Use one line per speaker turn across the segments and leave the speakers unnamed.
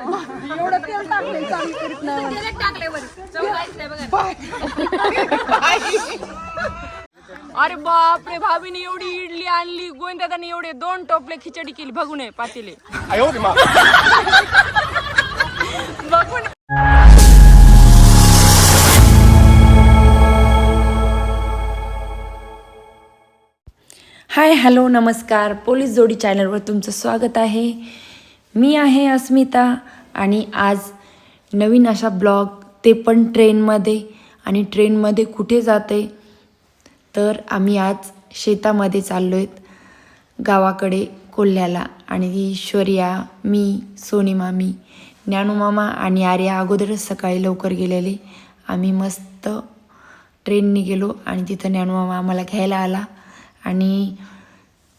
एवढं तेल टाकले चालू करीत नाही?
अरे बाप रे भाभीने एवढी इडली आणली गोविंदाने एवढे दोन टोपले खिचडी केली. बघू नये पातीले. हाय हॅलो नमस्कार. पोलीस जोडी चॅनलवर तुमचं स्वागत आहे. मी आहे अस्मिता आणि आज नवीन अशा ब्लॉग ते पण ट्रेनमध्ये आणि ट्रेनमध्ये कुठे जाते? तर आम्ही आज शेतामध्ये चाललो आहेत गावाकडे कोल्ह्याला. आणि ईश्वर्या मी सोनी मामी ज्ञानूमामा आणि आर्या अगोदरच सकाळी लवकर गेलेले. आम्ही मस्त ट्रेनने गेलो आणि तिथं ज्ञानूमामा आम्हाला घ्यायला आला. आणि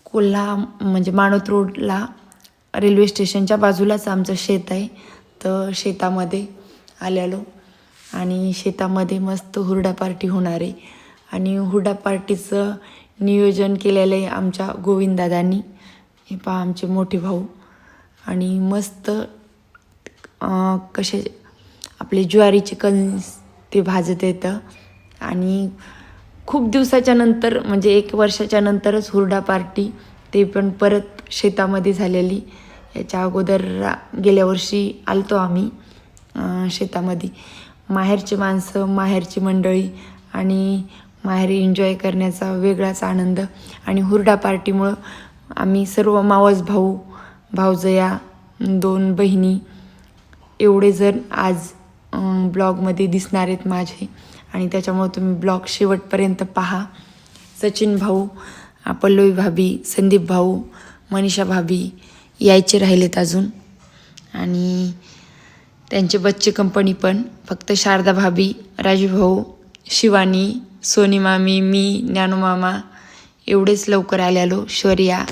कोल्हा म्हणजे माणोत रोडला रेल्वे स्टेशनच्या बाजूलाच आमचं शेत आहे. तर शेतामध्ये आलेलो. आणि शेतामध्ये मस्त हुरडा पार्टी होणार आहे. आणि हुरडा पार्टीचं नियोजन केलेलं आहे आमच्या गोविंदादांनी. हे पहा आमचे मोठे भाऊ. आणि मस्त कसे आपले ज्वारीचे कणस ते भाजत येतं आणि खूप दिवसाच्या नंतर म्हणजे एक वर्षाच्या नंतरच हुरडा पार्टी ते पण परत शेतामध्ये झालेली. याच्या अगोदर रा- गेल्या वर्षी आलतो आम्ही शेतामध्ये. माहेरची माणसं माहेरची मंडळी आणि माहेरी एन्जॉय करण्याचा वेगळाच आनंद आणि हुरडा पार्टीमुळं आम्ही सर्व मावस भाऊ भाऊजया दोन बहिणी एवढे जण आज ब्लॉगमध्ये दिसणार आहेत माझे. आणि त्याच्यामुळं तुम्ही ब्लॉग शेवटपर्यंत पहा. सचिन भाऊ पल्लवी भाभी संदीप भाऊ मनीषा भाभी यायचे राहिलेत अजून. आणि त्यांचे बच्चे कंपनी पण फक्त शारदा भाभी राजूभाऊ शिवानी सोनी मामी मी ज्ञानोमामा एवढेच लवकर आल्यालो शौर्या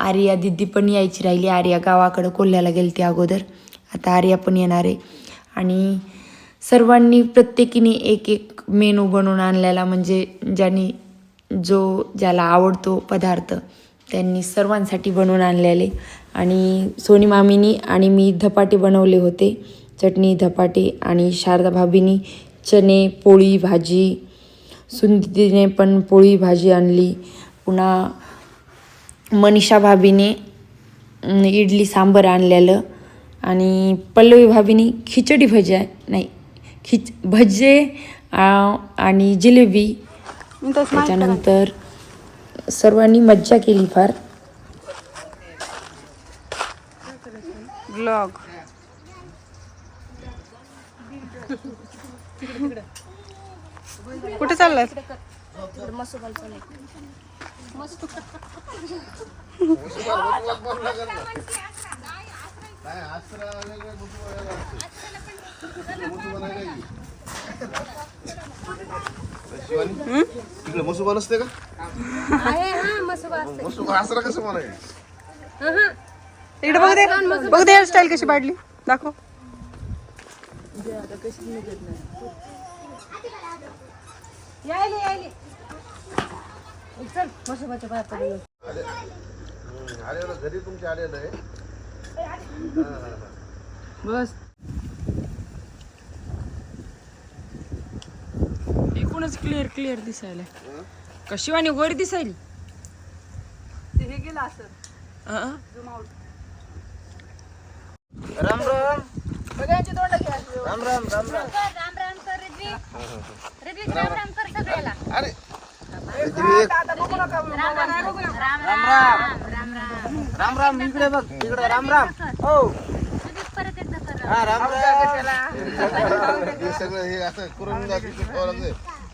आर्या दिदी पण यायची राहिली. आर्या गावाकडं कोल्ह्याला गेली ती अगोदर. आता आर्या पण येणार आहे. आणि सर्वांनी प्रत्येकीने एक एक मेनू बनवून आणलेला. म्हणजे ज्यांनी जो ज्याला आवडतो पदार्थ त्यांनी सर्वांसाठी बनवून आणलेले. आणि सोनी मामीनी आणि मी धपाटे बनवले होते. चटणी धपाटे आणि शारदा भाभीनी चणे पोळी भाजी सुंदीने पण पोळी भाजी आणली. पुन्हा मनीषा भाभीने इडली सांबर आणलेलं. आणि पल्लवी भाभीने खिचडी भजी नाही खिच भजे आणि जिलेबी. त्याच्यानंतर सर्वांनी मज्जा केली फार. ब्लॉग कुठे चाललाय
तिकडे मसुबा नसते का? मसुबा असं कसं
इकडे बघ दे. बघ दे हेअरस्टाईल कशी पाडली. दाखव.
आले ना घरी तुमच्या आलेलं आहे.
बस. एकूणच क्लिअर क्लिअर दिसायला कशी वाणी वर दिसायली?
हे गेलं असं.
अं?
राम राम.
सगळ्यांची तोंड घ्या
राम राम राम राम. अरे.
आता बघू नका
राम राम इकडे बघ इकडे राम राम. हो. हा राम राम. हे सगळं हे असं करून जाते ते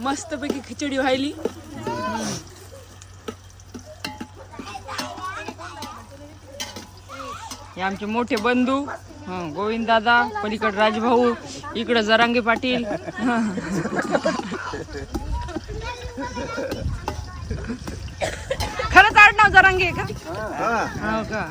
मस्तपैकी खिचडी व्हायली. हे आमचे मोठे बंधू गोविंद दादा पलीकड राजभाऊ इकडं जरांगे पाटील. खरंच आडनाव जरांगे का? हो का?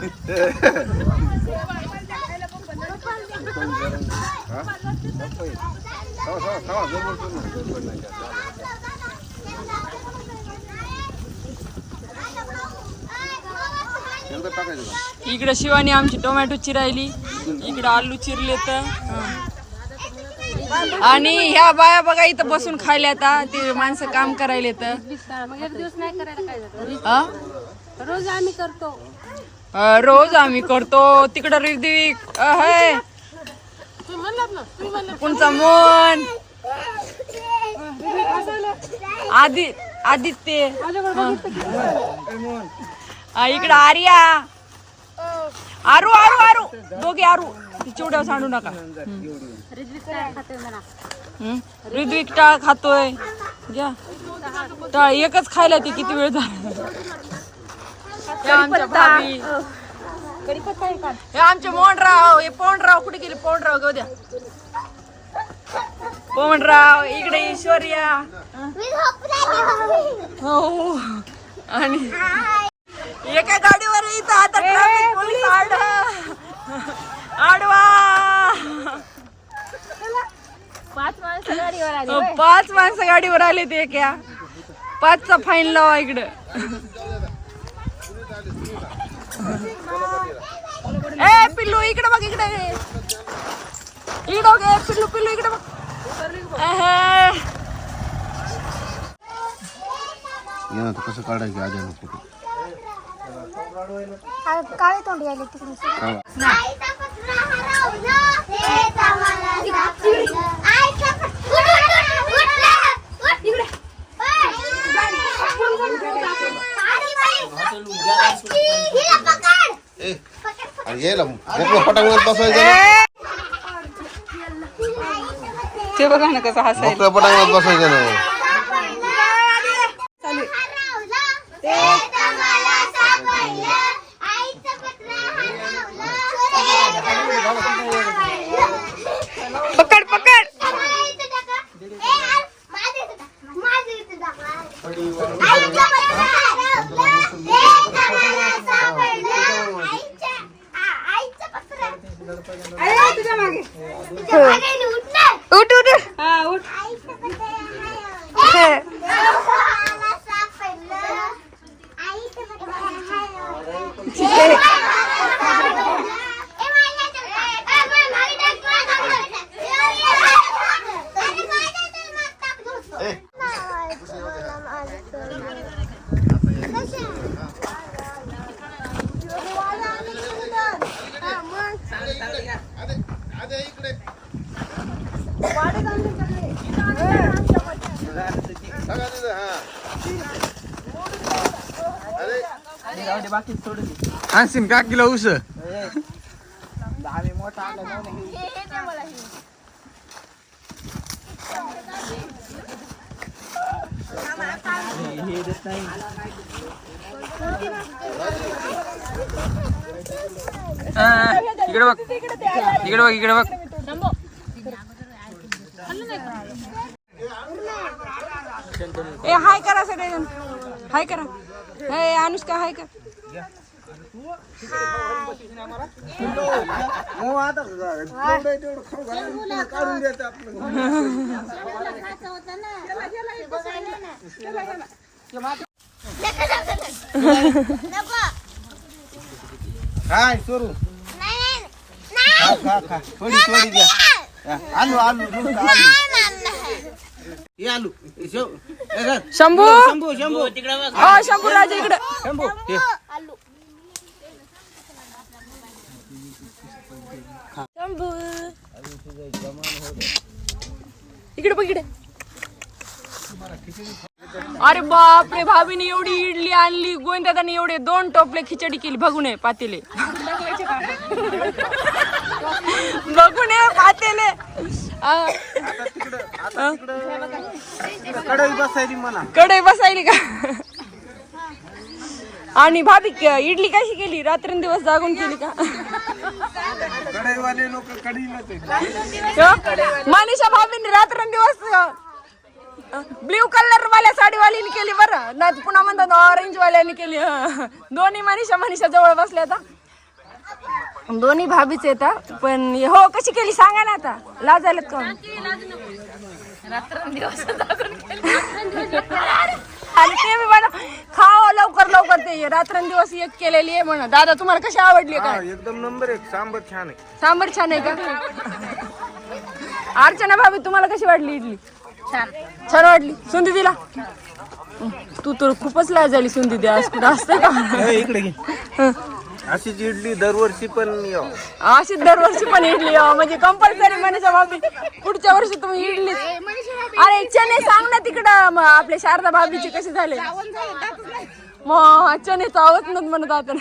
इकडे शिवानी आमची टोमॅटो चिरायली. इकडे आलू चिरले तर. आणि ह्या बाया बघा इथं बसून खायला आता. ते माणसं काम करायला तर?
रोज आम्ही करतो.
रोज आम्ही करतो. तिकडं ऋद्विक अहे
तुम्ही म्हणलात ना तुम्ही म्हणलं
कोणचा मन. आदि आदित्य. हा, इकडं आर्या. आरू आरू आरू. दोघे आरू. ती चिवड्यावर सांडू नका.
रिजवीत
टाळ खातोय. घ्या. टाळ एकच खायला ते किती वेळ झाला आमच्या भाभी. हे आमचे मोहनराव हे पोंडराव कुठे गेले? पोंडराव गो द्या. पोंडराव इकडे ईश्वर्या हो. आणि एका गाडीवर इथं आता ट्रॅफिक पोलीस आडवा. आडवा.
पाच माणसं गाडीवर आली
अहो, पाच माणसं गाडीवर आले ते क्या पाचचा फाईन लावा इकडं. ए पिल्लू इकडे बघ इकडे इकडे ए, पिल्लू पिल्लू इकडे बघ.
या तर कसं काढायचं आधी फोटो
काळे तोंडी आले तिकडे
यायला मोकळं पटांगणात बसवायचं
ते बघा ना कसं हसायला
मोकळ्या पटांगणात बसवायचं ना.
आणशीन का किलो उस इकडे बघ इकडे बघ इकडे बघ
ए हाय करा सगळेजण. हाय करा. ए अनुष्का हाय कर.
हो काय सोरू खा खा खा. थोडी थोडी द्या हा, आलू आलू हे आलू.
शंभू?
शंभू शंभू।
अ शंभू राजा इकडे.
शंभू.
शंभू. इकडे बघ इकडे. अरे बाप रे भाभीने एवढी इडली आणली गोविंदादाने एवढे दोन टोपले खिचडी केली बघू नये पातेले. बघू नये पातेले आ,
कढई म्हणा
कढई बसायली का? आणि भाभी क- इडली कशी केली? रात्रंदिवस जागून केली का?
कढईवाले लोक कढई नव्हते
हं? मनीषा भाभीने रात्रंदिवस ब्ल्यू कलर वाल्या साडीवालीने केली बरं. नाही पुन्हा म्हणतात ऑरेंज वाल्याने केली. हं. दोन्ही मनीषा मनीषा जवळ बसल्या आता. दोन्ही भाभीच येतात. पण हो कशी केली? सांगा ना आता. लाजायला का? आणि ते मी म्हणा खाओ लवकर लवकर ते. रात्रंदिवस एक केलेली आहे म्हणा. दादा तुम्हाला कशी आवडली
हा
काय?
एकदम नंबर एक. सांबर छान आहे.
सांबर छान आहे का? अर्चना भाभी तुम्हाला कशी वाटली इडली? छान. छान वाटली. सुंदी दिला तू तर खूपच लाज झाली सुंदी द्या आज कुठं असते का?
इकडे घे. अशीच इडली दरवर्षी पण येऊ
अशी दरवर्षी पण इडली अं, म्हणजे कंपल्सरी मनीषा भाभी पुढच्या वर्षी तुम्ही इडली. अरे चने सांग ना तिकडं. म, आपल्या शारदा भाभीचे कसे झाले? मग चने चावत नव्हत म्हणत आता.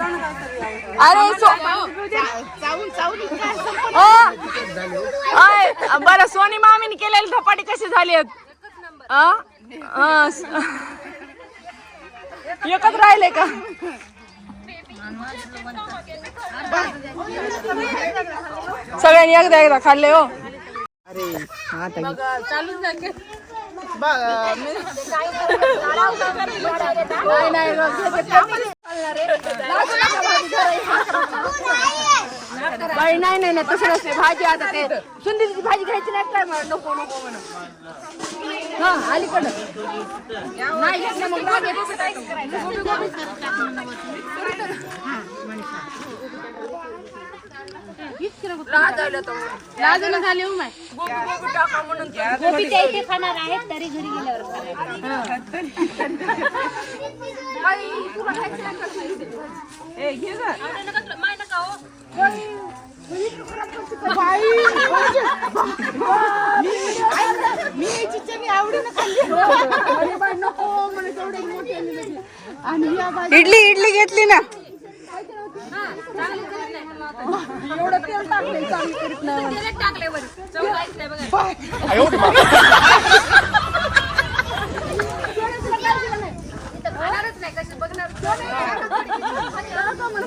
अरे सो ओ, बरं सोनी मामीने केलेले धपाटे कसे झाले? एकच राहिले का? सगळ्यांनी एकदा एकदा खाल्ले हो. नाही नाही बाई नाही नाही नाही तसं नसते. भाजी आता ते सुंदीची भाजी घ्यायची नाही काय मला नको नको म्हणून हा अलीकडं नाही घेतलं मग गोबी गोबी
गोबी हा गोबी आहेत तरी घरी गेल्यावर
ए, माय नका भाजी? ए, घे गं.
मी याची चटणी आवडीनं खाल्ली अरे बाई नको म्हणे तेवढे मोठे आणले लगे. आणि या बाई
इडली इडली घेतली ना
एवढं तेल टाकले चांगली करीत नाही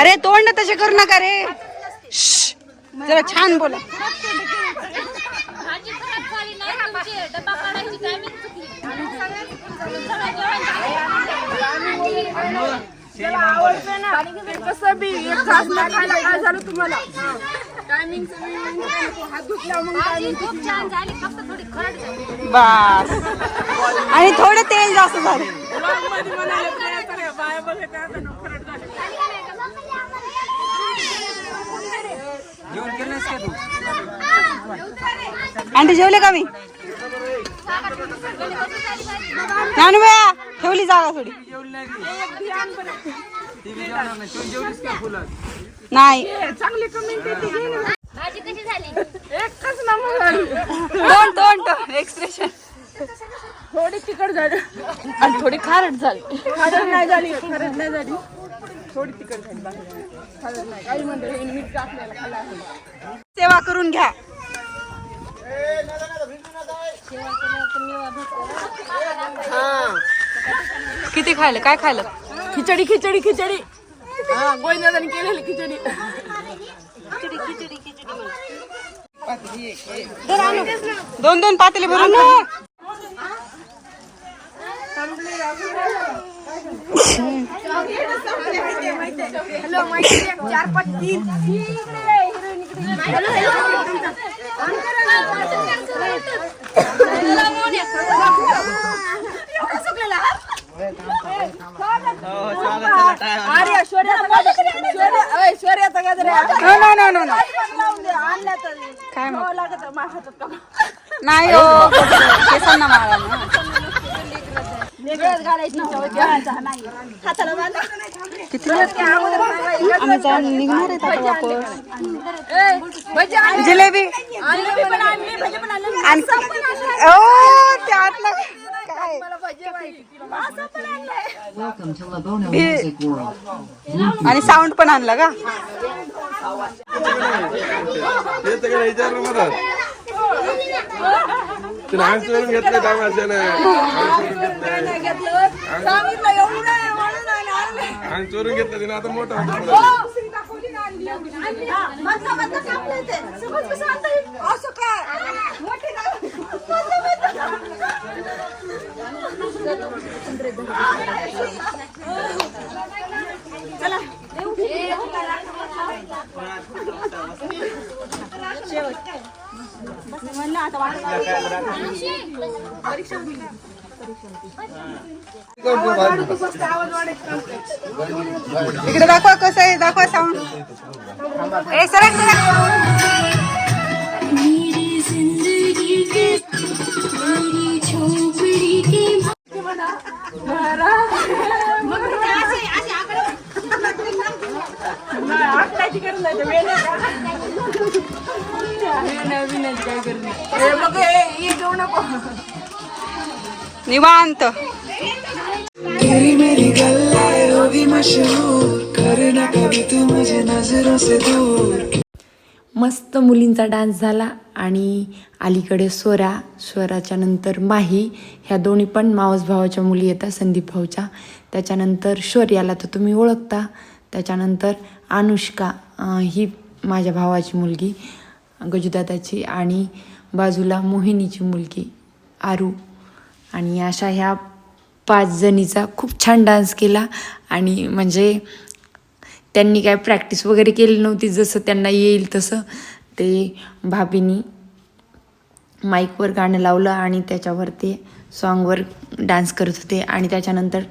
अरे तोंड तसे करू नका रे. जरा छान बोला. कसं बी एक घास नाही खायला काय झालं तुम्हाला? बस. आणि थोडं तेल जास्त झालं. आंटी जेवले का मी? ठेवली जागा थोडी.
जेवली नाही.
चांगली कमेंट येते
भाजी कशी झाली?
एकच नंबर. झाली
तोंड तोंड तोंड एक्सप्रेशन
थोडी तिखट झाली.
आणि थोडी खारट झाली.
खारट नाही झाली खारट नाही झाली. थोडी तिखट झाली. खारट नाही. काही म्हणते हे मीठ टाकलेलं खाल्लं आहे.
सेवा करून घ्या. किती खायलं? काय खायलं?
खिचडी खिचडी खिचडी. हा गोविंदाने केलेली खिचडी.
दोन दोन पातेले भरून
शौर्य शौर्याचा
नो नो नो
आणल्या तर
काय मग?
लागत
नाही हो केसांना मारा किती आम्ही जाऊन निघणार आहेत आता वापस. जिलेबी.
आणली पण आणली भजी पण आणली.
आणि ओ त्यातलं आणि साऊंड पण आणला का?
चोरून घेतलं तिने आता मोठं.
हो? असं काय?
इकडे दाखवा कसं आहे दाखवा साऊंड ए सरक सरक
आपल्याची गरज हे बघ, हे- हे घेऊ नको
निवांत.
तेरी मेरी गल्लाए होगी मशहूर करना कभी तू मुझे नजरों से दूर
मस्त मुलींचा डान्स झाला आणि अलीकडे स्वरा स्वराच्या नंतर माही ह्या दोन्ही पण मावस भावाच्या मुली येतात संदीप भाऊच्या. त्याच्यानंतर शौर्याला तर तुम्ही ओळखता. त्याच्यानंतर अनुष्का ही माझ्या भावाची मुलगी गजुदादाची आणि बाजूला मोहिनीची मुलगी आरू. आणि अशा ह्या पाच जणीचा खूप छान डान्स केला आणि म्हणजे त्यांनी काय प्रॅक्टिस वगैरे केली नव्हती जसं त्यांना येईल तसं ते भाभीनी माईकवर गाणं लावलं आणि त्याच्यावर ते सॉन्गवर डान्स करत होते. आणि त्याच्यानंतर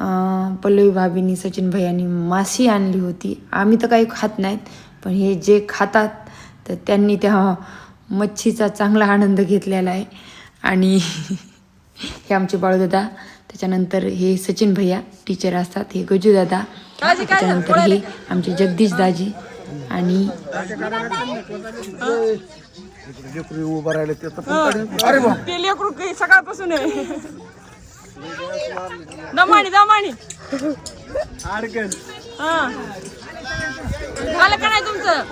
पल्लवी भाभीनी सचिन भैयानी माशी आणली होती. आम्ही तर काही खात नाहीत पण हे जे खातात तर त्यांनी त्या मच्छीचा चांगला आनंद घेतलेला आहे. आणि हे आमचे बाळूदादा त्याच्यानंतर हे सचिन भैया टीचर असतात हे गजूदादा त्याच्यानंतर हे आमचे जगदीश दाजी आणि
उभं राहिले ते तर
ते लेकरू काही सकाळपासून दमाणी दमाणी हा. झालं का नाही तुमचं?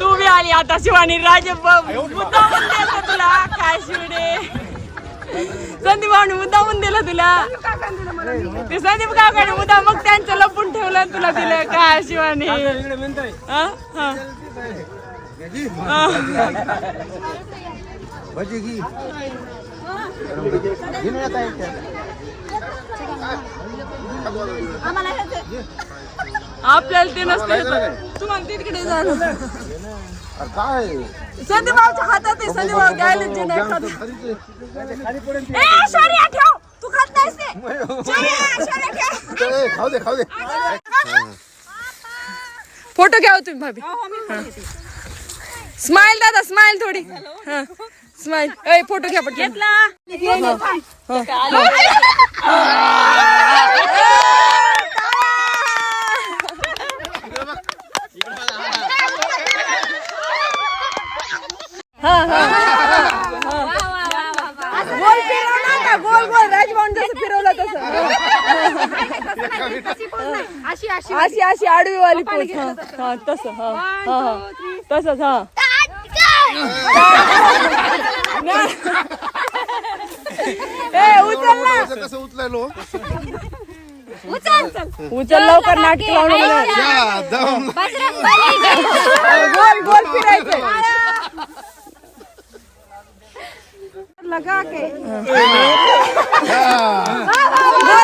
तू बी आली आता शिवानी राजे मुद्दा दिला तुला? काय शिवडे संदीप भाऊनी मुद्दा म्हणून दिला तुला? ते संदीप काकाने मुद्दा मग त्यांचं लपून ठेवलं तुला दिलं. काय शिवानी? हा? हा.
भजी घी
आपल्याला ते नसते तुम्हाला तिकडे जाणं
काय
संदीप भाऊच्या हातात आहे संदीप भाऊ घ्यायला जे नाही खात। ए शौर्या ठेव तू खात नाहीस ते शौर्या, शौर्या ठेव.
खाऊ दे खाऊ दे।
फ़ोटो घ्या हो तुम्ही भाभी स्माइल दादा स्माइल थोडी. स्माइल. ए फोटो घ्या पटकन.
गोल फिरव ना गोल गोल. राजभवन जसं फिरवलं तसं.
अशी अशी.
अशी आडवी वाली पोच हा तसं. हा हा. तसंच हा. ए उचल ना.
कसं उचलायलो?
उचल. लवकर नाटक लावून मला.
या, दम.
गोल गोल फिरायचं. लगा के. गोल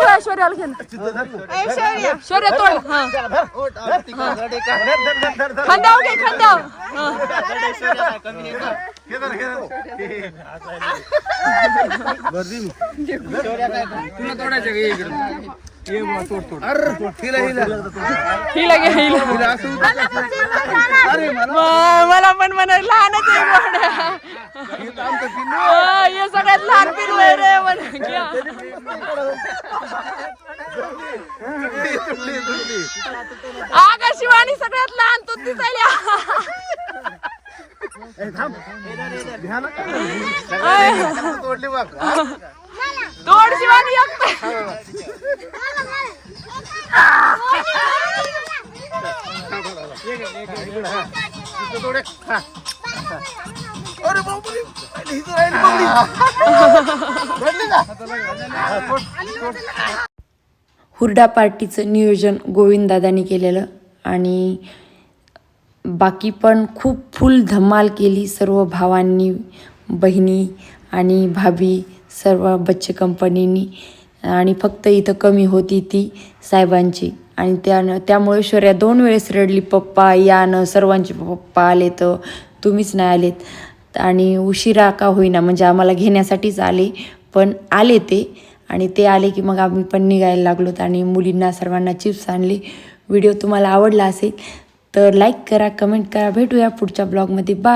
ऋतू भैया शौर्याला घे ना शौर्य. तोड हा खांद्यावर घे खांद्यावर हा.
तुला तोडायचं का? इकडे. ये बुवा, तोड तोड
हिला. घे हिला. म- मला पण म्हणा लहानच आहे गोड. हा, हे सगळ्यात लहान पिल्लू आहे रे म्हणा. घ्या. आगा शिवानी सगळ्यात लहान तू दिसायला.
तोडली बघ
तोड शिवानी एक
हुरडा पार्टीचं नियोजन गोविंददादांनी केलेलं आणि बाकी पण खूप फुल धमाल केली सर्व भावांनी बहिणी आणि भाभी. सर्व बच्चे कंपनीनी. आणि फक्त इथं कमी होती ती साहेबांची. आणि त्यानं त्यामुळे शौर्या दोन वेळेस रडली पप्पा या सर्वांचे पप्पा आले तर तुम्हीच नाही आलेत. आणि उशिरा का होईना म्हणजे आम्हाला घेण्यासाठीच आले पण आले ते. आणि ते आले की मग आम्ही पण निघायला लागलोत आणि मुलींना सर्वांना चिप्स आणले. व्हिडिओ तुम्हाला आवडला असेल तर लाईक करा कमेंट करा. भेटूया पुढच्या ब्लॉगमध्ये. बा